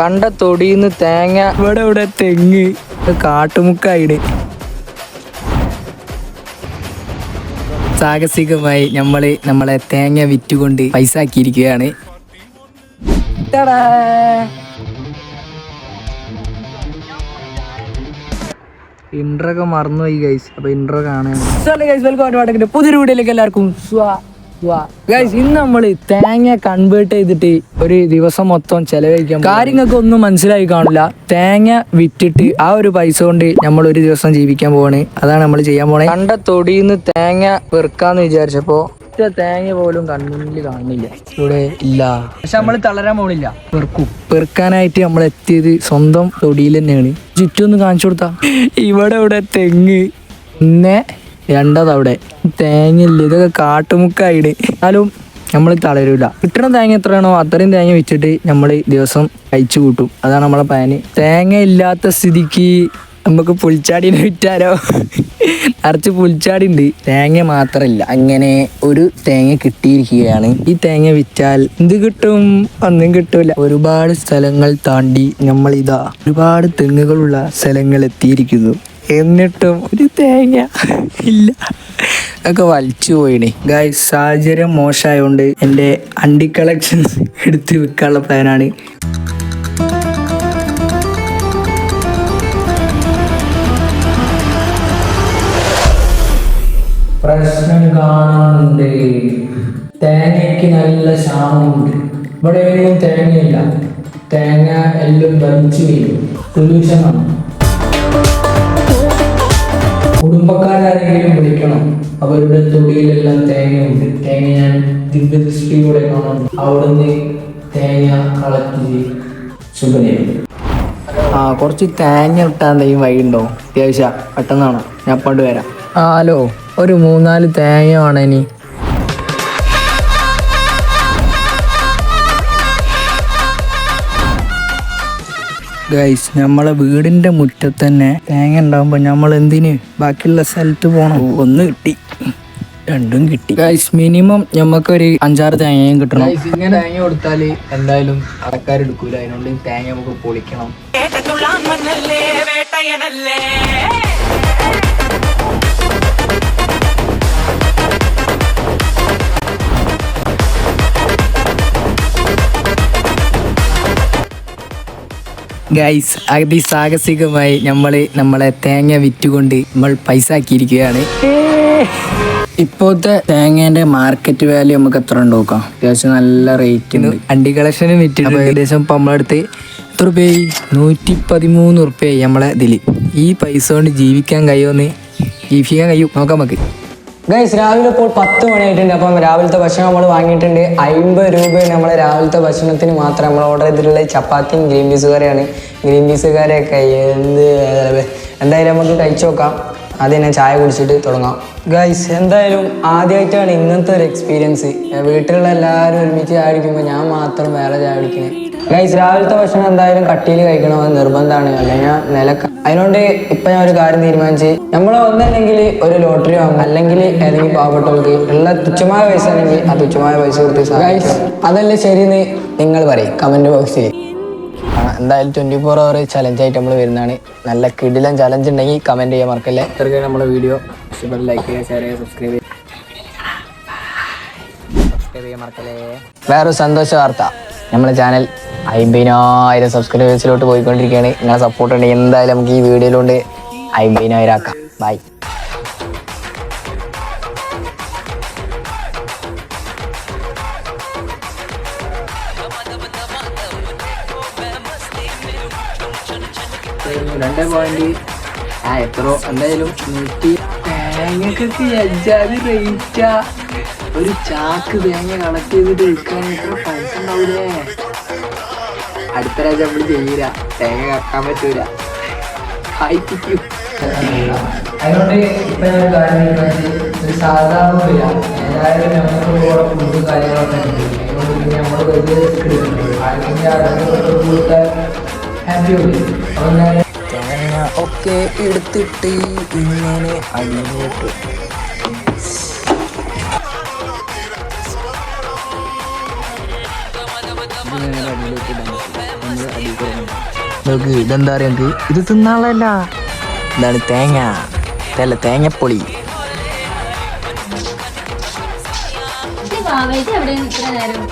കണ്ട തൊടിയിന്ന് തേങ്ങ. ഇവിടെ ഇവിടെ തെങ്ങ് കാട്ടുമുക്കായിട്. സാഹസികമായി നമ്മൾ നമ്മളെ തേങ്ങ വിറ്റുകൊണ്ട് പൈസ ആക്കിയിരിക്കുകയാണ്. ഇൻട്രൊക്കെ മറന്നുപോയി ഗൈസ് അപ്പൊ ഇൻട്രോ കാണാൻ പുതിയൊരു വീഡിയോയിലേക്ക് എല്ലാവർക്കും ഇന്ന് നമ്മൾ തേങ്ങ കൺവേർട്ട് ചെയ്തിട്ട് ഒരു ദിവസം മൊത്തം ചെലവഴിക്കാം കാര്യങ്ങൾക്ക് ഒന്നും മനസ്സിലായി കാണില്ല. തേങ്ങ വിറ്റിട്ട് ആ ഒരു പൈസ കൊണ്ട് നമ്മൾ ഒരു ദിവസം ജീവിക്കാൻ പോവാണ്. അതാണ് നമ്മൾ ചെയ്യാൻ പോണേ. കണ്ട തൊടിയിന്ന് തേങ്ങ വെറുക്കാന്ന് വിചാരിച്ചപ്പോ തേങ്ങ പോലും കൺമുന്നിൽ കാണുന്നില്ല. ഇവിടെ ഇല്ല. പക്ഷെ നമ്മൾ തളരാൻ പോണില്ല. പെറുക്കും. പെറുക്കാനായിട്ട് നമ്മൾ എത്തിയത് സ്വന്തം തൊടിയിൽ തന്നെയാണ്. ചുറ്റും ഒന്ന് കാണിച്ചു കൊടുത്താ. ഇവിടെ ഇവിടെ തെങ്ങ്. പിന്നെ രണ്ടത് അവിടെ തേങ്ങയില്ല? ഇതൊക്കെ കാട്ടുമുക്കായിട്. എന്നാലും നമ്മൾ തളരൂല. കിട്ടണ തേങ്ങ എത്രയാണോ അത്രയും തേങ്ങ വെച്ചിട്ട് നമ്മൾ ദിവസം കഴിച്ചു കൂട്ടും. അതാണ് നമ്മളെ പ്ലാന് തേങ്ങ ഇല്ലാത്ത സ്ഥിതിക്ക് നമുക്ക് പുൽച്ചാടിനെ വിറ്റാലോ? നിറച്ച് പുൽച്ചാടി ഉണ്ട് തേങ്ങ മാത്രമല്ല അങ്ങനെ ഒരു തേങ്ങ കിട്ടിയിരിക്കുകയാണ്. ഈ തേങ്ങ വിറ്റാൽ എന്ത് കിട്ടും? ഒന്നും കിട്ടൂല. ഒരുപാട് സ്ഥലങ്ങൾ താണ്ടി നമ്മൾ ഇതാ ഒരുപാട് തെങ്ങുകളുള്ള സ്ഥലങ്ങൾ എത്തിയിരിക്കുന്നു. എന്നിട്ടും ഒരു തേങ്ങ ഇല്ല. ഒക്കെ വലിച്ചു പോയിണേ. ഗായ് സാഹചര്യം മോശമായതുകൊണ്ട് എന്റെ അണ്ടി കളക്ഷൻസ് എടുത്ത് വിൽക്കാനുള്ള പ്ലാനാണ് പ്രശ്നം കാണുന്നുണ്ട് തേങ്ങയ്ക്ക് നല്ല ക്ഷാമമുണ്ട്. ഇവിടെ ഒന്നും തേങ്ങയില്ല. തേങ്ങ എല്ലാം വലിച്ചു വീഴും പൊല്യൂഷനാണ് അവരുടെ തൊടിയിലെല്ലാം തേങ്ങയുണ്ട്. തേങ്ങ ഞാൻ ദിവ്യദൃഷ്ടിയോടെ കാണുന്നു. അവിടുന്ന് തേങ്ങ കളക്ട് ചെയ്യും. ശുഭനയും ആ കുറച്ച് തേങ്ങ ഇട്ടാൻ എന്തെങ്കിലും വഴിയുണ്ടോ ഉണ്ടോ? അത്യാവശ്യം പെട്ടെന്നാണോ? ഞാൻ പണ്ട് വരാം. ആ ഹലോ. ഒരു മൂന്നാൽ തേങ്ങ വേണം ഇനി. ഗൈസ് നമ്മളെ വീടിന്റെ മുറ്റത്ത് തന്നെ തേങ്ങ ഉണ്ടാവുമ്പോ നമ്മൾ എന്തിന് ബാക്കിയുള്ള സ്ഥലത്ത് പോണം. ഒന്ന് കിട്ടി. രണ്ടും കിട്ടി. ഗൈസ് മിനിമം നമുക്കൊരു അഞ്ചാറ് തേങ്ങയും കിട്ടണം. ഇങ്ങനെ തേങ്ങ കൊടുത്താൽ എന്തായാലും അടക്കാരെടുക്കൂല അതിനോണ്ട് തേങ്ങ നമുക്ക് പൊളിക്കണം. ഗൈസ് അതിസാഹസികമായി നമ്മൾ നമ്മളെ തേങ്ങ വിറ്റുകൊണ്ട് നമ്മൾ പൈസ ആക്കിയിരിക്കുകയാണ് ഇപ്പോഴത്തെ തേങ്ങേന്റെ മാർക്കറ്റ് വാല്യൂ നമുക്ക് എത്ര ഉണ്ട് നോക്കാം. അത്യാവശ്യം നല്ല റേറ്റ് അണ്ടി കളക്ഷനും വിറ്റിട്ട് ഏകദേശം ഇപ്പം നമ്മളടുത്ത് എത്ര റുപ്യായി നൂറ്റി പതിമൂന്ന് റുപ്യായി നമ്മളെ ഇതിൽ ഈ പൈസ കൊണ്ട് ജീവിക്കാൻ കഴിയുമെന്ന് ജീവിക്കാൻ കഴിയും. നോക്കാം നമുക്ക്. ഗൈസ് രാവിലെ ഇപ്പോൾ പത്ത് മണിയായിട്ടുണ്ട്. അപ്പം രാവിലത്തെ ഭക്ഷണം നമ്മൾ വാങ്ങിയിട്ടുണ്ട്. അമ്പത് രൂപ നമ്മൾ രാവിലത്തെ ഭക്ഷണത്തിന് മാത്രം. നമ്മൾ ഓർഡർ ചെയ്തിട്ടുള്ള ചപ്പാത്തിയും ഗ്രീൻ പീസ് കറിയാണ്. ഗ്രീൻ പീസ് കറിയൊക്കെ എന്ത് എന്തായാലും നമുക്ക് കഴിച്ചു നോക്കാം. ആദ്യം ഞാൻ ചായ കുടിച്ചിട്ട് തുടങ്ങാം. ഗൈസ് എന്തായാലും ആദ്യമായിട്ടാണ് ഇന്നത്തെ ഒരു എക്സ്പീരിയൻസ് വീട്ടിലുള്ള എല്ലാവരും ഒരുമിച്ച് ചായ കുടിക്കുമ്പോൾ ഞാൻ മാത്രം വേറെ ചായ കുടിക്കുന്നത് ഗൈസ് രാവിലത്തെ ഭക്ഷണം എന്തായാലും കട്ടിയിൽ കഴിക്കണമെന്ന് നിർബന്ധമാണ്. അല്ലെങ്കിൽ നിലക്ക അതിനോണ്ട് ഇപ്പൊ ഞാൻ ഒരു കാര്യം തീരുമാനിച്ച് നമ്മൾ ഒന്നല്ലെങ്കിൽ ഒരു ലോട്ടറി വാങ്ങും. അല്ലെങ്കിൽ ഏതെങ്കിലും പാവപ്പെട്ടവർക്ക് ഉള്ള തുച്ഛമായ പൈസ ആണെങ്കിൽ ആ തുച്ഛമായ പൈസ കൊടുത്ത് ഗൈസ് അതല്ലേ ശരിയെന്ന് നിങ്ങൾ പറയും. കമന്റ് ബോക്സിൽ എന്തായാലും ട്വന്റി ഫോർ അവർ ചലഞ്ച് ആയിട്ട് നമ്മൾ വരുന്നതാണ്. നല്ല കിടിലൻ ചലഞ്ച് ഉണ്ടെങ്കിൽ കമന്റ് ചെയ്യാൻ മറക്കല്ലേ. ഇത്രയ്ക്ക് നമ്മുടെ വീഡിയോ ഇഷ്ടപ്പെട്ട ലൈക്ക് ചെയ്യുക ഷെയർ ചെയ്യുക സബ്സ്ക്രൈബ് ചെയ്യുക. മറക്കല്ലേ. വേറൊരു സന്തോഷ വാർത്ത. നമ്മുടെ ചാനൽ അമ്പതിനായിരം സബ്സ്ക്രൈബേഴ്സിലോട്ട് പോയിക്കൊണ്ടിരിക്കുകയാണ്. നിങ്ങളെ സപ്പോർട്ട് ഉണ്ടെങ്കിൽ എന്തായാലും നമുക്ക് ഈ വീഡിയോയിലോട്ട് അമ്പതിനായിരം ആക്കാം. ബൈ രണ്ട് പോയിന്റ് ആ എത്ര എന്തായാലും നൂറ്റി തേങ്ങക്കൊക്കെ അജാതി ഒരു ചാക്ക് തേങ്ങ കളക്ട് ചെയ്തിട്ട് വിൽക്കാൻ എത്ര പൈസ ഉണ്ടാവില്ലേ അടുത്ത രാജ്യം നമ്മൾ ചെയ്യൂല തേങ്ങ കക്കാൻ പറ്റൂല. അതുകൊണ്ട് ഇപ്പൊ ഞാൻ കാര്യം സാധാരണ ഏതായാലും ഫുഡ് കാര്യങ്ങളൊക്കെ ഉണ്ട്. നമ്മൾ ഹാപ്പി തേങ്ങ ഒക്കെ എടുത്തിട്ട് ഇങ്ങനെ അടിയിലോട്ട് ഇങ്ങനെ അടിയിലോട്ട് നമ്മൾ അടിയിൽ നോക്ക് ഇതെന്താ പറയുക നമുക്ക് ഇത് തിന്നാളല്ല ഇതാണ് തേങ്ങ. തല തേങ്ങപ്പൊളി എവിടെ ഇത്ര നേരം?